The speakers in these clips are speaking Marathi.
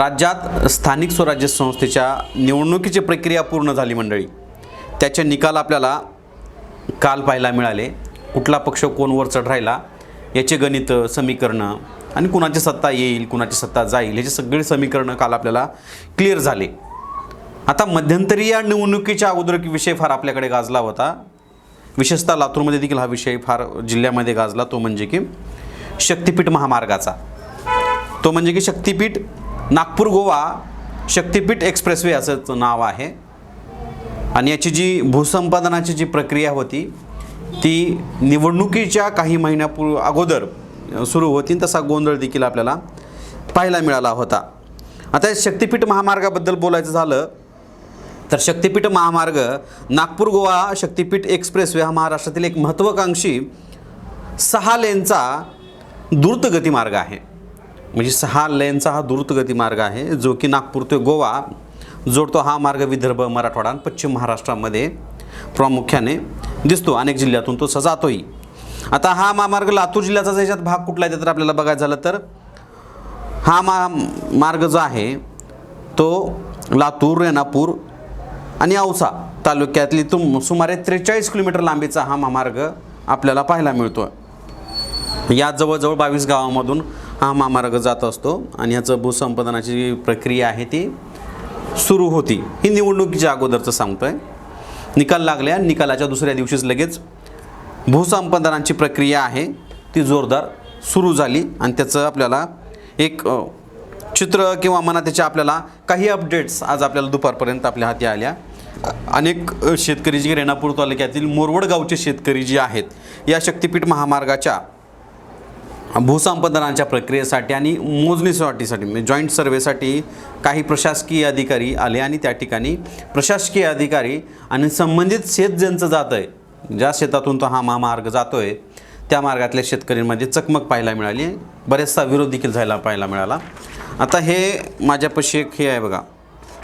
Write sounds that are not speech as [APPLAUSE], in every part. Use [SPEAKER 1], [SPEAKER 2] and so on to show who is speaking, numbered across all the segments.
[SPEAKER 1] राज्यात स्थानिक स्वराज्य संस्थेच्या निवडणुकीची प्रक्रिया पूर्ण झाली मंडळी. त्याचे निकाल आपल्याला काल पाहायला मिळाले. कुठला पक्ष कोणवर चढ राहिला याचे गणित समीकरणं आणि कुणाची सत्ता येईल कुणाची सत्ता जाईल याचे सगळे समीकरणं काल आपल्याला क्लिअर झाले. आता मध्यंतरी या निवडणुकीच्या अगोदर विषय फार आपल्याकडे गाजला होता. विशेषतः लातूरमध्ये देखील हा विषय फार जिल्ह्यामध्ये गाजला तो म्हणजे की शक्तिपीठ महामार्गाचा. तो म्हणजे की शक्तिपीठ नागपूर गोवा शक्तिपीठ एक्सप्रेसवे असं नाव आहे. आणि याची जी भूसंपादनाची जी प्रक्रिया होती ती निवडणुकीच्या काही महिन्यापूर्व अगोदर सुरू होती. तसा गोंधळ देखील आपल्याला पाहायला मिळाला होता. आता शक्तिपीठ महामार्गाबद्दल बोलायचं झालं तर शक्तिपीठ महामार्ग नागपूर गोवा शक्तिपीठ एक्सप्रेसवे हा महाराष्ट्रातील एक महत्त्वाकांक्षी सहा लेनचा द्रुतगती मार्ग आहे. म्हणजे सहा लेनचा हा द्रुतगती मार्ग आहे जो की नागपूर ते गोवा जोडतो हा मार्ग विदर्भ मराठवाडा आणि पश्चिम महाराष्ट्रामध्ये प्रामुख्याने दिसतो. अनेक जिल्ह्यातून तो स जातोही आता हा महामार्ग लातूर जिल्ह्याचा याच्यात भाग कुठला आहे तर आपल्याला बघायचं झालं तर हा मा मार्ग जो आहे तो लातूर रेणापूर आणि औसा तालुक्यातली तुम सुमारे त्रेचाळीस किलोमीटर लांबीचा हा महामार्ग आपल्याला पाहायला मिळतो यात जवळजवळ बावीस गावामधून हा महामार्ग जात असतो आणि ह्याचं भूसंपादनाची जी प्रक्रिया आहे ती सुरू होती. ही निवडणुकीच्या अगोदरचं सांगतो आहे निकाल लागल्या निकालाच्या दुसऱ्या दिवशीच लगेच भूसंपादनाची प्रक्रिया आहे. ती जोरदार सुरू झाली आणि त्याचं आपल्याला एक चित्र किंवा मना त्याच्या आपल्याला काही अपडेट्स आज आपल्याला दुपारपर्यंत आपल्या हाती आल्या. अनेक शेतकरी जे रेणापूर तालुक्यातील मोरवड गावचे शेतकरी जे आहेत या शक्तिपीठ महामार्गाच्या भूसंपादनाच्या प्रक्रियेसाठी आणि मोजणीसाठीसाठी म्हणजे जॉईंट सर्वेसाठी काही प्रशासकीय अधिकारी आले आणि त्या ठिकाणी प्रशासकीय अधिकारी आणि संबंधित शेत ज्यांचं जातं आहे ज्या शेतातून तो हा महामार्ग जातो आहे त्या मार्गातल्या शेतकऱ्यांमध्ये चकमक पाहायला मिळाली. बरेचसा विरोध देखील झाला पाहायला मिळाला. आता हे माझ्यापाशी एक हे आहे बघा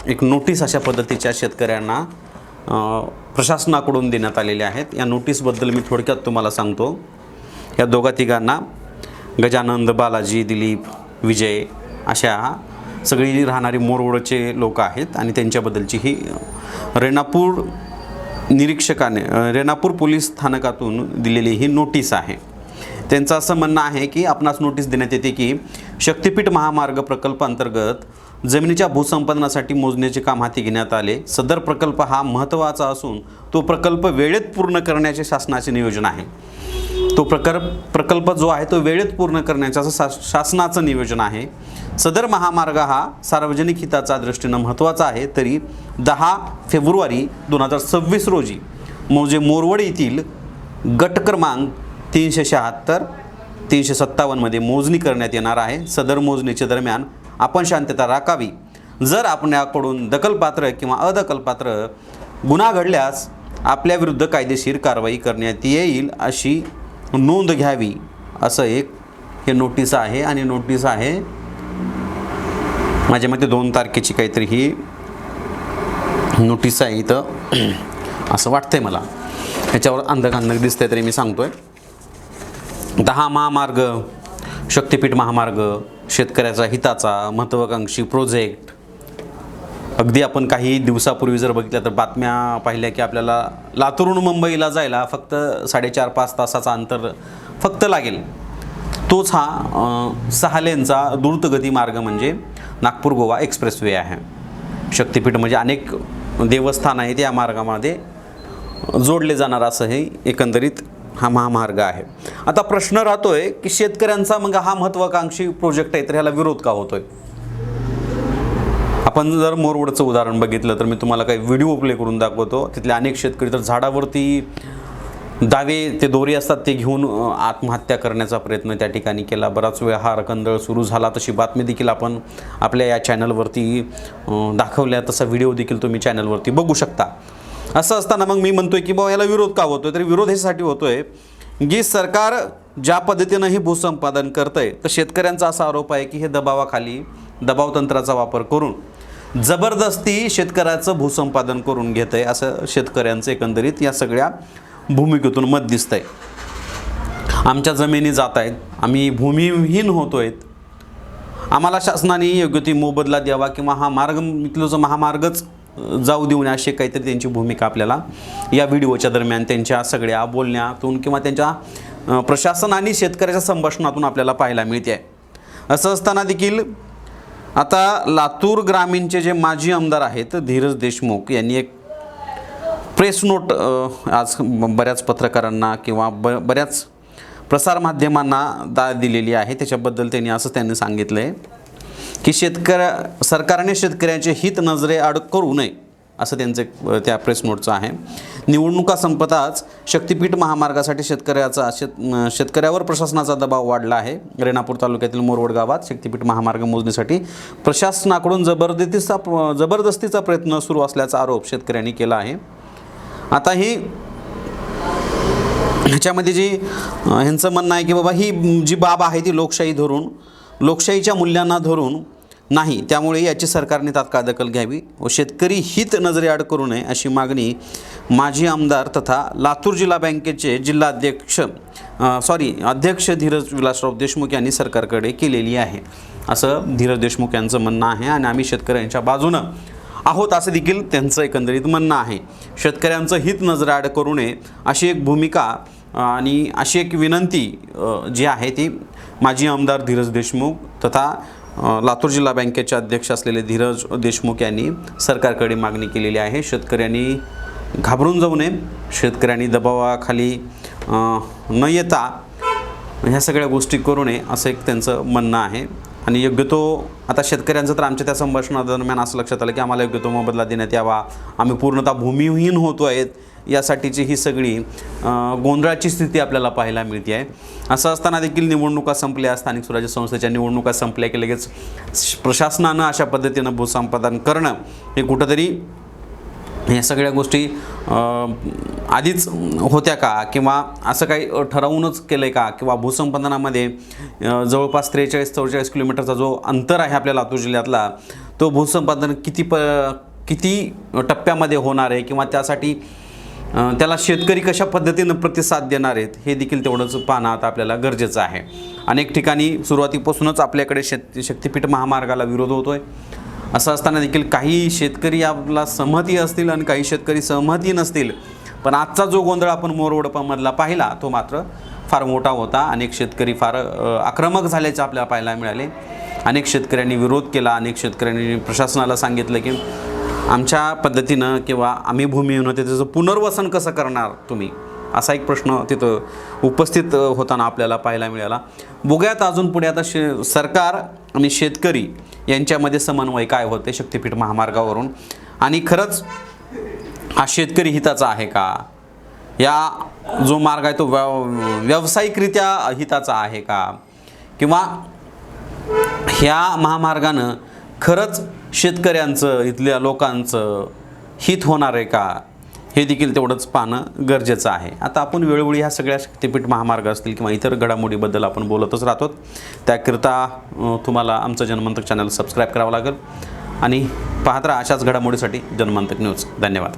[SPEAKER 1] एक नोटीस अशा पद्धतीच्या शेतकऱ्यांना प्रशासनाकडून देण्यात आलेल्या आहेत. या नोटीसबद्दल मी थोडक्यात तुम्हाला सांगतो. या दोघा तिघांना गजानंद बालाजी दिलीप विजय अशा सगळी राहणारी मोरवडचे लोक आहेत आणि त्यांच्याबद्दलची ही रेणापूर निरीक्षकाने रेणापूर पोलीस स्थानकातून दिलेली ही नोटीस आहे. त्यांचं असं म्हणणं आहे की आपणास नोटीस देण्यात येते की शक्तिपीठ महामार्ग प्रकल्प अंतर्गत जमिनीच्या भूसंपादनासाठी मोजण्याचे काम हाती घेण्यात आले. सदर प्रकल्प हा महत्त्वाचा असून तो प्रकल्प वेळेत पूर्ण करण्याचे शासनाचे नियोजन आहे. तो प्रकर प्रकल्प जो आहे तो वेळेत पूर्ण करण्याचं असं शा शासनाचं नियोजन आहे. सदर महामार्ग हा सार्वजनिक हिताचा दृष्टीनं महत्त्वाचा आहे. तरी दहा फेब्रुवारी दोन हजार सव्वीस रोजी म्हणजे मोरवड येथील गट क्रमांक तीनशे शहात्तर तीनशे सत्तावन्नमध्ये मोजणी करण्यात येणार आहे. सदर मोजणीच्या दरम्यान आपण शांतता राखावी. जर आपल्याकडून दखलपात्र किंवा अदखलपात्र गुन्हा घडल्यास आपल्याविरुद्ध कायदेशीर कारवाई करण्यात येईल अशी नोंद घ्यावी असं एक हे नोटीस आहे आणि नोटीस आहे माझ्या मते दोन तारखेची काहीतरी ही नोटीस आहे इथं. [CLEARS THROAT] असं वाटतंय मला. ह्याच्यावर अंधक अंधक दिसतंय तरी मी सांगतोय. दहा महामार्ग शक्तिपीठ महामार्ग शेतकऱ्याचा हिताचा महत्त्वाकांक्षी प्रोजेक्ट अगदी आपण काही दिवसापूर्वी जर बघितलं तर बातम्या पाहिल्या की आपल्याला लातूरहून मुंबईला जायला फक्त साडेचार पाच तासाचा अंतर फक्त लागेल. तोच हा सहालेंचा द्रुतगती मार्ग म्हणजे नागपूर गोवा एक्सप्रेसवे आहे. शक्तिपीठ म्हणजे अनेक देवस्थान आहेत या मार्गामध्ये जोडले जाणार असं हे एकंदरीत हा महामार्ग आहे. आता प्रश्न राहतोय की शेतकऱ्यांचा मग हा महत्त्वाकांक्षी प्रोजेक्ट आहे तर ह्याला विरोध का होतोय? आपण जर मोरवडचं उदाहरण बघितलं तर मी तुम्हाला काही व्हिडिओ प्ले करून दाखवतो. तिथले अनेक शेतकरी तर झाडावरती दावे ते दोरी असतात ते घेऊन आत्महत्या करण्याचा प्रयत्न त्या ठिकाणी केला. बराच वेळ हा रकंदळ सुरू झाला. तशी बातमी देखील आपण आपल्या या चॅनलवरती दाखवल्या. तसा व्हिडिओ देखील तुम्ही चॅनलवरती बघू शकता. असं असताना मग मी म्हणतोय की बाबा याला विरोध का होतोय? तरी विरोध ह्यासाठी होतोय की सरकार ज्या पद्धतीनं हे भूसंपादन करतंय तर शेतकऱ्यांचा असा आरोप आहे की हे दबावाखाली दबाव तंत्राचा वापर करून जबरदस्ती शेतकऱ्याचं भूसंपादन करून घेत आहे असं शेतकऱ्यांचं एकंदरीत या सगळ्या भूमिकेतून मत दिसतंय. आमच्या जमिनी जात आहेत. आम्ही भूमिहीन होतो आहेत आम्हाला शासनाने योग्य ती मोबदला द्यावा किंवा हा मार्ग इथलं महामार्गच जाऊ देऊ नये अशी काहीतरी त्यांची भूमिका आपल्याला या व्हिडिओच्या दरम्यान त्यांच्या सगळ्या बोलण्यातून किंवा त्यांच्या प्रशासन आणि शेतकऱ्याच्या संभाषणातून आपल्याला पाहायला मिळते आहे. असं असताना देखील आता लातूर ग्रामीणचे जे माजी आमदार आहेत धीरज देशमुख यांनी एक प्रेस नोट आज बऱ्याच पत्रकारांना किंवा ब बऱ्याच प्रसारमाध्यमांना दा दिलेली आहे. त्याच्याबद्दल त्यांनी असं त्यांनी सांगितलं आहे की शेतकऱ्या सरकारने शेतकऱ्यांचे हित नजरे आड करू नये. असं त्यांचं एक, त्या प्रेस नोटचं आहे. निवडणुका संपताच शक्तिपीठ महामार्गासाठी शेतकऱ्याचा शेत शेतकऱ्यावर प्रशासनाचा दबाव वाढला आहे. रेणापूर तालुक्यातील मोरवड गावात शक्तिपीठ महामार्ग मोजणीसाठी प्रशासनाकडून जबरदस्तीचा जबरदस्तीचा प्रयत्न सुरू असल्याचा आरोप शेतकऱ्यांनी केला आहे. आता ही ह्याच्यामध्ये जी ह्यांचं म्हणणं आहे की बाबा ही जी बाब आहे ती लोकशाही धरून लोकशाहीच्या मूल्यांना धरून नाही. त्यामुळे याची सरकारने तात्काळ दखल घ्यावी व शेतकरी हित नजरेआड करू नये अशी मागणी माजी आमदार तथा लातूर जिल्हा बँकेचे जिल्हाध्यक्ष सॉरी अध्यक्ष धीरज विलासराव देशमुख यांनी सरकारकडे केलेली आहे. असं धीरज देशमुख यांचं म्हणणं आहे आणि आम्ही शेतकऱ्यांच्या बाजूनं आहोत असं देखील त्यांचं एकंदरीत म्हणणं आहे. शेतकऱ्यांचं हित नजरेआड करू नये अशी एक भूमिका आणि अशी एक विनंती जी आहे ती माजी आमदार धीरज देशमुख तथा लातूर जिल्हा बँकेचे अध्यक्ष असलेले धीरज देशमुख यांनी सरकारकडे मागणी केलेली आहे. शेतकऱ्यांनी घाबरून जाऊ नये. शेतकऱ्यांनी दबावाखाली न येता ह्या सगळ्या गोष्टी करू नये असं एक त्यांचं म्हणणं आहे. आणि योग्य तो आता शेतकऱ्यांचं तर आमच्या त्या संभाषणादरम्यान असं लक्षात आलं की आम्हाला योग्य तो मोबदला देण्यात यावा. आम्ही पूर्णतः भूमिहीन होतो आहेत यासाठीची ही सगळी गोंधळाची स्थिती आपल्याला पाहायला मिळते आहे असं असताना देखील निवडणुका संपल्या स्थानिक स्वराज्य संस्थेच्या निवडणुका संपल्या की लगेच प्रशासनानं अशा पद्धतीनं भूसंपादन करणं हे कुठंतरी ह्या सगळ्या गोष्टी आधीच होत्या का? किंवा असं काही ठरवूनच केलं आहे का? किंवा भूसंपादनामध्ये जवळपास त्रेचाळीस चौवेचाळीस किलोमीटरचा जो अंतर आहे आपल्या लातूर जिल्ह्यातला तो भूसंपादन किती प किती टप्प्यामध्ये होणार आहे? किंवा त्यासाठी त्याला शेतकरी कशा पद्धतीनं प्रतिसाद देणार आहेत? हे देखील तेवढंच पाहणं आता आपल्याला गरजेचं आहे. अनेक ठिकाणी सुरुवातीपासूनच आपल्याकडे शेत शक्तिपीठ महामार्गाला विरोध होतो आहे असं असताना देखील काही शेतकरी आपला सहमती असतील आणि काही शेतकरी सहमती नसतील. पण आजचा जो गोंधळ आपण मोरवडपामधला पाहिला तो मात्र फार मोठा होता. अनेक शेतकरी फार आक्रमक झाल्याचे आपल्याला पाहायला मिळाले. अनेक शेतकऱ्यांनी विरोध केला. अनेक शेतकऱ्यांनी प्रशासनाला सांगितलं की आमच्या पद्धतीनं किंवा आम्ही भूमी होतं त्याचं पुनर्वसन कसं करणार तुम्ही? असा एक प्रश्न तिथं उपस्थित होताना आपल्याला पाहायला मिळाला. बघूयात अजून पुढे आता शे सरकार आणि शेतकरी यांच्यामध्ये समन्वय काय होते शक्तिपीठ महामार्गावरून? आणि खरंच हा शेतकरी हिताचा आहे का? या जो मार्ग आहे तो व्याव व्यावसायिकरित्या हिताचा आहे का? किंवा ह्या महामार्गानं खरंच शेतकऱ्यांचं इथल्या लोकांचं हित होणार आहे का? हे देखील तेवढंच पाहणं गरजेचं आहे. आता आपण वेळोवेळी ह्या सगळ्या शक्तिपीठ महामार्ग असतील किंवा इतर घडामोडीबद्दल आपण बोलतच राहतो त्याकरिता तुम्हाला आमचं जनमंतक चॅनल सबस्क्राईब करावं लागेल. आणि पाहत राहा अशाच घडामोडीसाठी जनमंतक न्यूज धन्यवाद.